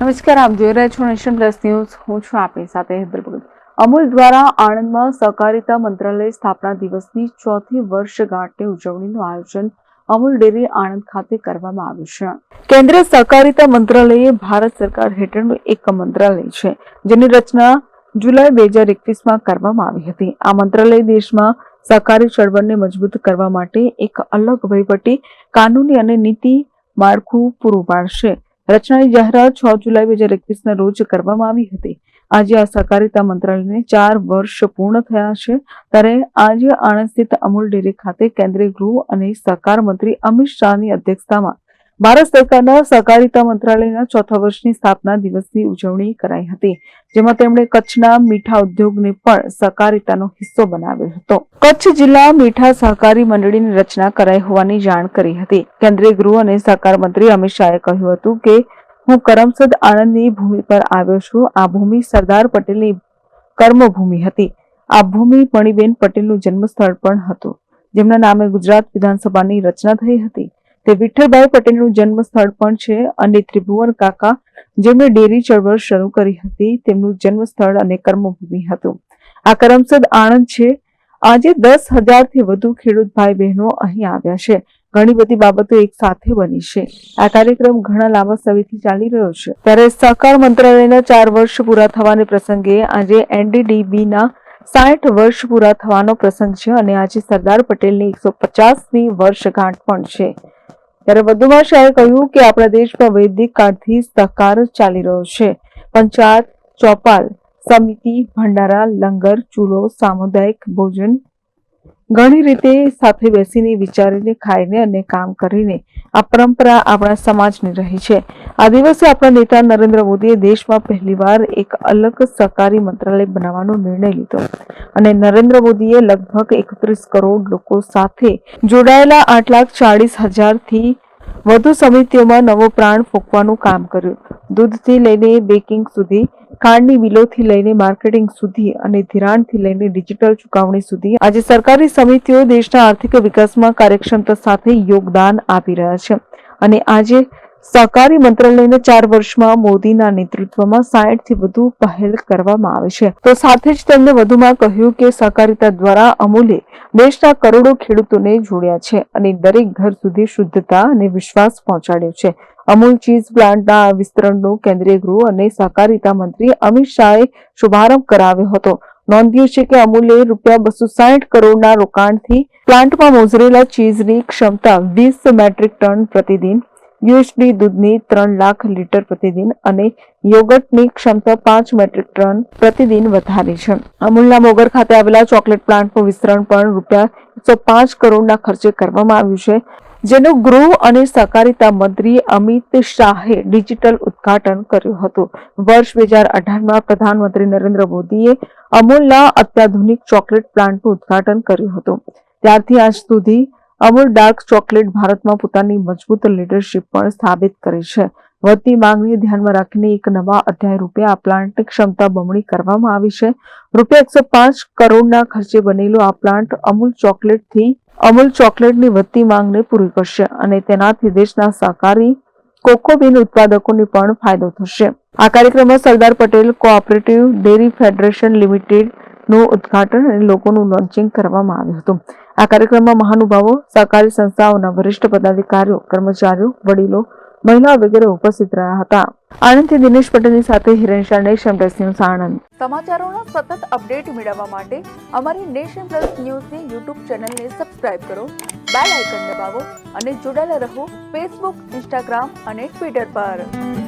નમસ્કાર, આપ જોઈ રહ્યા છો નેશન પ્લસ ન્યૂઝ. હું છું આપની સાથે ભગત. અમૂલ દ્વારા આણંદમાં સહકારિતા મંત્રાલય સ્થાપના દિવસની ચોથી વર્ષગાંઠની ઉજવણીનું આયોજન અમૂલ ડેરી આણંદ ખાતે કરવામાં આવ્યું છે. કેન્દ્રીય સહકારિતા મંત્રાલય ભારત સરકાર હેઠળનું એક મંત્રાલય છે, જેની રચના જુલાઈ બે હજાર એકવીસમાં કરવામાં આવી હતી. આ મંત્રાલય દેશમાં સહકારી ચળવળને મજબૂત કરવા માટે એક અલગ વહીવટી, કાનૂની અને નીતિ માળખું પૂરું પાડશે. રચનાની જાહેરાત છ જુલાઈ બે હજાર એકવીસના રોજ કરવામાં આવી હતી. આજે આ સહકારિતા મંત્રાલયને ચાર વર્ષ પૂર્ણ થયા છે. ત્યારે આજે આણંદ સ્થિત અમૂલ ડેરી ખાતે કેન્દ્રીય ગૃહ અને સહકાર મંત્રી અમિત શાહની અધ્યક્ષતામાં ભારત સરકારના સહકારિતા મંત્રાલયના ચોથા વર્ષની સ્થાપના દિવસની ઉજવણી કરાઈ હતી, જેમાં તેમણે કચ્છના મીઠા ઉદ્યોગને પણ સહકારિતાનો હિસ્સો બનાવ્યો હતો. કચ્છ જિલ્લા મીઠા સહકારી મંડળીની રચના કરાઈ હોવાની જાણ કરી હતી. કેન્દ્રીય ગૃહ અને સહકાર મંત્રી અમિત શાહે કહ્યું હતું કે, હું કરમસદ આણંદની ભૂમિ પર આવ્યો છું. આ ભૂમિ સરદાર પટેલની કર્મભૂમિ હતી. આ ભૂમિ મણિબેન પટેલનું જન્મસ્થળ પણ હતું, જેમના નામે ગુજરાત વિધાનસભાની રચના થઈ હતી. તે વિઠ્ઠલભાઈ પટેલનું જન્મ સ્થળ પણ છે અને ત્રિભુવન કાકા, જેમણે ડેરી ચળવળ શરૂ કરી હતી, તેમનું જન્મ સ્થળ અને કર્મભૂમિ હતું. આ કરમસદ આણંદ છે. આજે દસ હજારથી વધુ ખેડૂત ભાઈ બહેનો અહીં આવ્યા છે. ઘણી બધી બાબતો એક સાથે બની છે. આ કાર્યક્રમ ઘણા લાંબા સમયથી ચાલી રહ્યો છે. ત્યારે સહકાર મંત્રાલયના ચાર વર્ષ પૂરા થવાને પ્રસંગે આજે એનડીડીબી ના સાઠ વર્ષ પૂરા થવાનો પ્રસંગ છે અને આજે સરદાર પટેલની એકસો પચાસમી વર્ષગાંઠ પણ છે. ત્યારે વધુમાં શાહે કહ્યું કે આપણા દેશમાં વૈદિક કાળથી સહકાર ચાલી રહ્યો છે. પંચાયત, ચોપાલ, સમિતિ, ભંડારા, લંગર, ચૂલો, સામુદાયિક ભોજન ઘણી રીતે સાથે બેસીને વિચારીને ખાઈને અને કામ કરીને આ પરંપરા આપણા સમાજની રહી છે. આ દિવસે આપણા નેતા નરેન્દ્ર મોદીએ દેશમાં પહેલીવાર એક અલગ સહકારી મંત્રાલય બનાવવાનો નિર્ણય લીધો. અને નરેન્દ્ર મોદીએ લગભગ એકત્રીસ કરોડ લોકો સાથે જોડાયેલા આઠ લાખ ચાળીસ હજારથી વધુ સમિતિઓમાં નવો પ્રાણ ફૂંકવાનું કામ કર્યું. દૂધથી લઈને બેકિંગ સુધી, ખાંડની બિલોથી લઈને માર્કેટિંગ સુધી અને ધિરાણથી લઈને ડિજિટલ ચુકવણી સુધી આજે સરકારી સમિતિઓ દેશના આર્થિક વિકાસમાં કાર્યક્ષમતા સાથે યોગદાન આપી રહ્યા છે. અને આજે સહકારી મંત્રાલયને ચાર વર્ષમાં મોદીના નેતૃત્વમાં સાઠથી વધુ પહેલ કરવામાં આવે છે. તો સાથે જ તેમણે વધુમાં કહ્યું કે સહકારિતા દ્વારા અમૂલે દેશના કરોડો ખેડૂતોને જોડ્યા છે અને દરેક ઘર સુધી શુદ્ધતા અને વિશ્વાસ પહોંચાડ્યો છે. અમૂલ ચીઝ પ્લાન્ટના વિસ્તરણનો કેન્દ્રીય ગૃહ અને સહકારિતા મંત્રી અમિત શાહે શુભારંભ કરાવ્યો હતો. નોંધ્યું છે કે અમૂલે રૂપિયા બસો સાઠ કરોડના રોકાણથી પ્લાન્ટમાં મોજરેલા ચીઝની ક્ષમતા વીસ મેટ્રિક ટન પ્રતિદિન યુએસડી દૂધની ત્રણ લાખ લીટર પ્રતિદિન અને યોગર્ટની ક્ષમતા પાંચ મેટ્રિક ટન પ્રતિદિન વધારી છે. અમૂલના મોગર ખાતે આવેલા ચોકલેટ પ્લાન્ટનું વિસ્તરણ પણ રૂપિયા એકસો પાંચ કરોડના ખર્ચે કરવામાં આવ્યું છે. જેનું ગૃહ અને સહકારિતા મંત્રી અમિત શાહે ડિજિટલ ઉદ્ઘાટન કર્યું હતું. વર્ષ બે હજાર અઢારમાં પ્રધાનમંત્રી નરેન્દ્ર મોદીએ અમૂલના અત્યાધુનિક ચોકલેટ પ્લાન્ટનું ઉદ્ઘાટન કર્યું હતું. ત્યારથી આજ સુધી અમૂલ ડાર્ક ચોકલેટ ભારતમાં પોતાની મજબૂત લીડરશીપ પણ સ્થાપિત કરી છે. વધતી માંગને ધ્યાનમાં રાખીને એક નવા અધ્યાય રૂપે આ પ્લાન્ટની ક્ષમતા બમણી કરવામાં આવી છે. રૂપિયા એકસો પાંચ કરોડના ખર્ચે બનેલો આ પ્લાન્ટ અમૂલ ચોકલેટથી અમૂલ ચોકલેટની વધતી માંગને પૂરી કરશે અને તેનાથી દેશના સહકારી કોકોબીન ઉત્પાદકોને પણ ફાયદો થશે. આ કાર્યક્રમમાં Sardar Patel cooperative dairy federation લિમિટેડનું ઉદ્ઘાટન અને લોકોનું લોન્ચિંગ કરવામાં આવ્યું હતું. આ કાર્યક્રમમાં મહાનુભાવો, સહકારી સંસ્થાઓના વરિષ્ઠ પદાધિકારીઓ, કર્મચારીઓ, વડીલો, મહિલાઓ વગેરે ઉપસ્થિત રહ્યા હતા. આણંદથી દિનેશ પટેલની સાથે Hiren Shah nation plus news Anand. સમાચારોનો સતત અપડેટ મેળવવા માટે અમારી નેશન પ્લસ ન્યૂઝની યુટ્યુબ ચેનલને સબસ્ક્રાઇબ કરો, બેલ આઇકન દબાવો અને જોડાયેલા રહો ફેસબુક ઇન્સ્ટાગ્રામ અને ટ્વિટર પર.